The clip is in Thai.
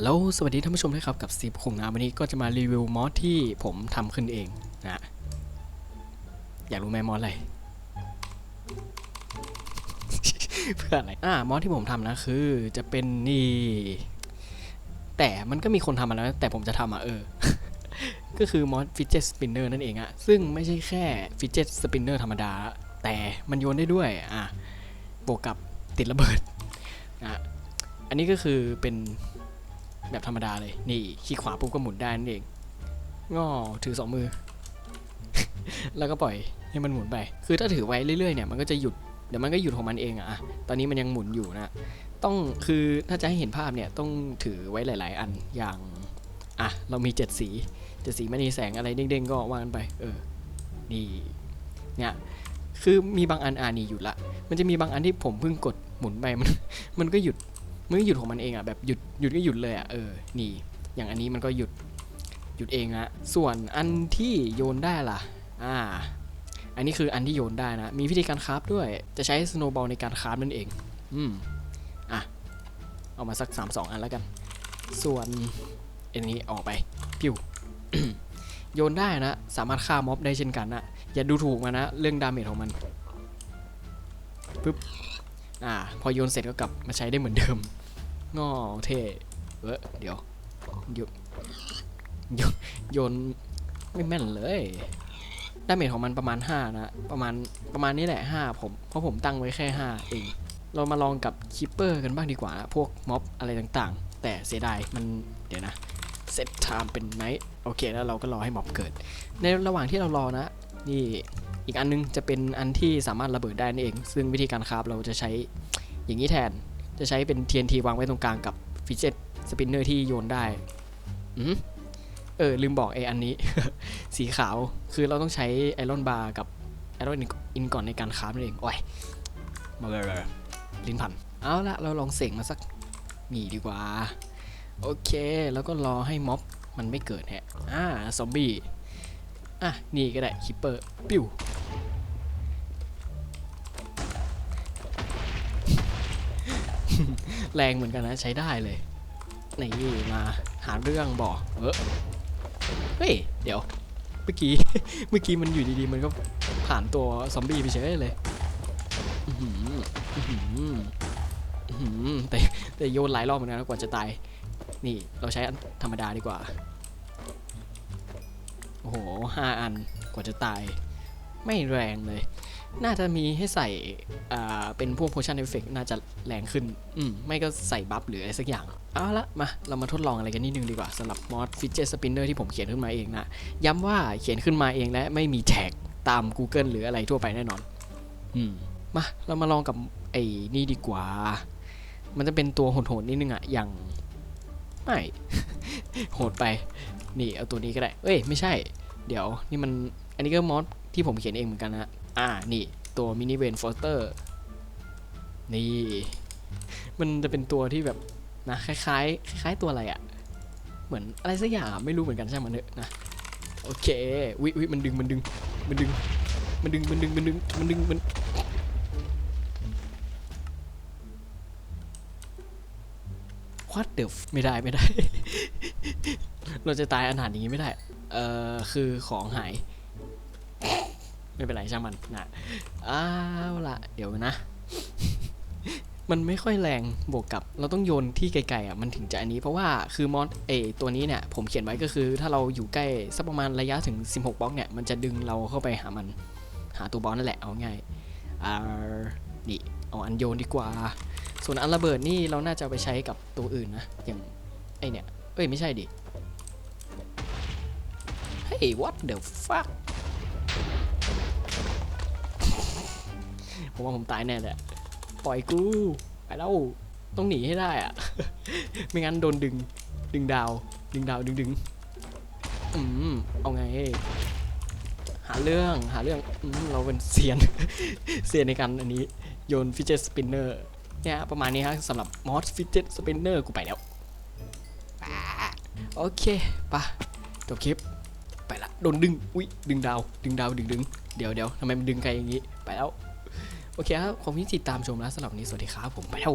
ฮัลโหล สวัสดีท่านผู้ชมด้วยครับ กับซีบคงนะวันนี้ก็จะมารีวิวมอสที่ผมทำขึ้นเองนะอยากรู้ไหมมอสอะไร เพื่ออะไร อ่ามอสที่ผมทำนะคือ จะเป็นนี่ แต่มันก็มีคนทำมาแล้ว แต่ผมจะทำอะเออ ก็คือมอสฟิเจ t สปินเนอร์นั่นเองอะซึ่งไม่ใช่แค่ฟิเจ t สปินเนอร์ธรรมดา แต่มันโยนได้ด้วยอะบวกกับติดระเบิดอะอันนี้ก็คือเป็น แบบธรรมดาเลยนี่ขี้ขวาปุ๊บก็หมุนได้นั่นเองงอถือสองมือ แล้วก็ปล่อยให้มันหมุนไป คือถ้าถือไว้เรื่อยๆเนี่ยมันก็จะหยุดเดี๋ยวมันก็หยุดของมันเองอะตอนนี้มันยังหมุนอยู่นะ ต้องคือถ้าจะให้เห็นภาพเนี่ยต้องถือไว้หลาย ๆ อันอย่างอะเรามีเจ็ดสีเจ็ดสีมันมีแสงอะไรเด้งๆก็วากันไป เออนี่เนี่ยคือมีบางอันอ่านี่หยุดละ มันจะมีบางอันที่ผมเพิ่งกดหมุนไปมัน มันก็หยุด มันก็หยุดของมันเองอะแบบหยุดหยุดก็หยุดเลยอะเออนี่ อย่างอันนี้มันก็หยุดหยุดเองนะส่วนอันที่โยนได้ล่ะอ่าอันนี้คืออันที่โยนได้นะ มีวิธีการคราฟด้วย จะใช้สโนว์บอลในการคราฟนั่นเอง อืม อะ เอามาสัก 3 2 อันแล้วกัน ส่วนอันนี้ออกไป ปิ้ว โยนได้นะ สามารถฆ่าม็อบได้เช่นกันนะ อย่าดูถูกมันนะ เรื่องดาเมจของมัน ปึ๊บ อ่า พอโยนเสร็จก็กลับมาใช้ได้เหมือนเดิมงอเท่เออเดี๋ยวโยนโยนโยนไม่แม่นเลยดาเมจของมันประมาณ 5 นะ ประมาณประมาณนี้แหละ 5 ผมเพราะผมตั้งไว้แค่ 5 เอง เรามาลองกับคิปเปอร์กันบ้างดีกว่านะพวกม็อบอะไรต่างๆ แต่เสียดายมันเดี๋ยวนะเซตไทม์เป็นไนท์โอเค แล้วเราก็รอให้ม็อบเกิด ในระหว่างที่เรารอนะ นี่ อีกอันนึงจะเป็นอันที่สามารถระเบิดได้นั่นเอง ซึ่งวิธีการคราฟเราจะใช้อย่างนี้แทน จะใช้เป็น TNT วางไว้ตรงกลางกับฟิเจตสปินเนอร์ที่โยนได้อืมเออลืมบอกไออันนี้ สีขาวคือเราต้องใช้ไอรอนบาร์กับไอรอนอินก่อนในการคราฟนั่นเองโอ้ยมาเลยลิ้นพันเอาละเราลองเสกมาสักนี่ดีกว่า โอเค แล้วก็รอให้ม็อบมันไม่เกิดแฮะอ่าซอมบี้ อะ นี่ก็ได้คิปเปอร์ ปิ้วแรงเหมือนกันนะ ใช้ได้เลยนี่มาหาเรื่องบอกเออเฮ้ย เดี๋ยว เมื่อกี้ เมื่อกี้มันอยู่ดีๆ มันก็ผ่านตัวซอมบี้ไปเฉยเลยแต่แต่โยนหลายรอบเหมือนกันกว่าจะตาย นี่เราใช้ธรรมดาดีกว่า โอ้โหห้าอันกว่าจะตาย ไม่แรงเลย น่าจะมีให้ใส่อ่าเป็นพวก potion effect น่าจะแรงขึ้น อืม ไม่ก็ใส่บัฟหรืออะไรสักอย่าง เอาละมา เรามาทดลองอะไรกันนิดนึงดีกว่าสำหรับ mod fidget spinner ที่ผมเขียนขึ้นมาเองนะ ย้ำว่าเขียนขึ้นมาเองและไม่มีแท็กตาม Google หรืออะไรทั่วไปแน่นอน อืม มา เรามาลองกับไอ้นี่ดีกว่า มันจะเป็นตัวโหดๆนิดนึงอะอย่างไม่ โหดไป นี่เอาตัวนี้ก็ได้ เอ้ยไม่ใช่ เดี๋ยวนี่มันอันนี้ก็มอสที่ผมเขียนเองเหมือนกันนะอ่านี่ตัวมินิเวนฟอสเตอร์นี่ มันจะเป็นตัวที่แบบนะคล้ายๆคล้ายๆตัวอะไรอะ่ะ เหมือนอะไรสักอย่างไม่รู้เหมือนกันใช่างมันอะนะโอเควิวิมันดึงมันดึงมันดึง มันดึงมันดึงมันดึงมันดึง What the f ไม่ได้ไม่ได้ เราจะตายอนาถอย่างนี้ไม่ได้ เอ่อ คือของหาย ไม่เป็นไรช่างมันนะเอาละเดี๋ยวนะ มันไม่ค่อยแรงบวกกับ เราต้องโยนที่ไกลๆอะมันถึงจะอันนี้เพราะว่าคือมอสเอตัวนี้เนี่ย ผมเขียนไว้ก็คือ ถ้าเราอยู่ใกล้สักประมาณระยะถึง 16บล็อกเนี่ยมันจะดึงเราเข้าไปหามัน หาตัวบอสนั่นแหละเอาง่ายอ่านี่เอาอันโยนดีกว่า ส่วนอันระเบิดนี่เราน่าจะเอาไปใช้กับตัวอื่นนะ อย่างไอเนี่ย เอ้ย ไม่ใช่ดิ เฮ้ย what the fuck ผมว่าผมตายแน่เละ ปล่อยกู ไปแล้ว ต้องหนีให้ได้อะไม่งั้นโดนดึง ดึงดาว ดึงดาว ดึงดึงอืม เอาไง หาเรื่อง หาเรื่อง อืม เราเป็นเซียน เซียนในการอันนี้ โยนฟิเจตสปินเนอร์ เนี่ยประมาณนี้ฮะสำหรับมอสฟิเจตสปินเนอร์กูไปแล้วโอเคปะจบคลิป ไปละโดนดึงอุ้ยดึงดาวดึงดาวดึงดึงเดี๋ยวเดี๋ยวทำไมมันดึงไกลอย่างนี้ ไปแล้ว โอเคครับขอบคุณที่ติดตามชมนะสำหรับวันนี้สวัสดีครับผมไปแล้ว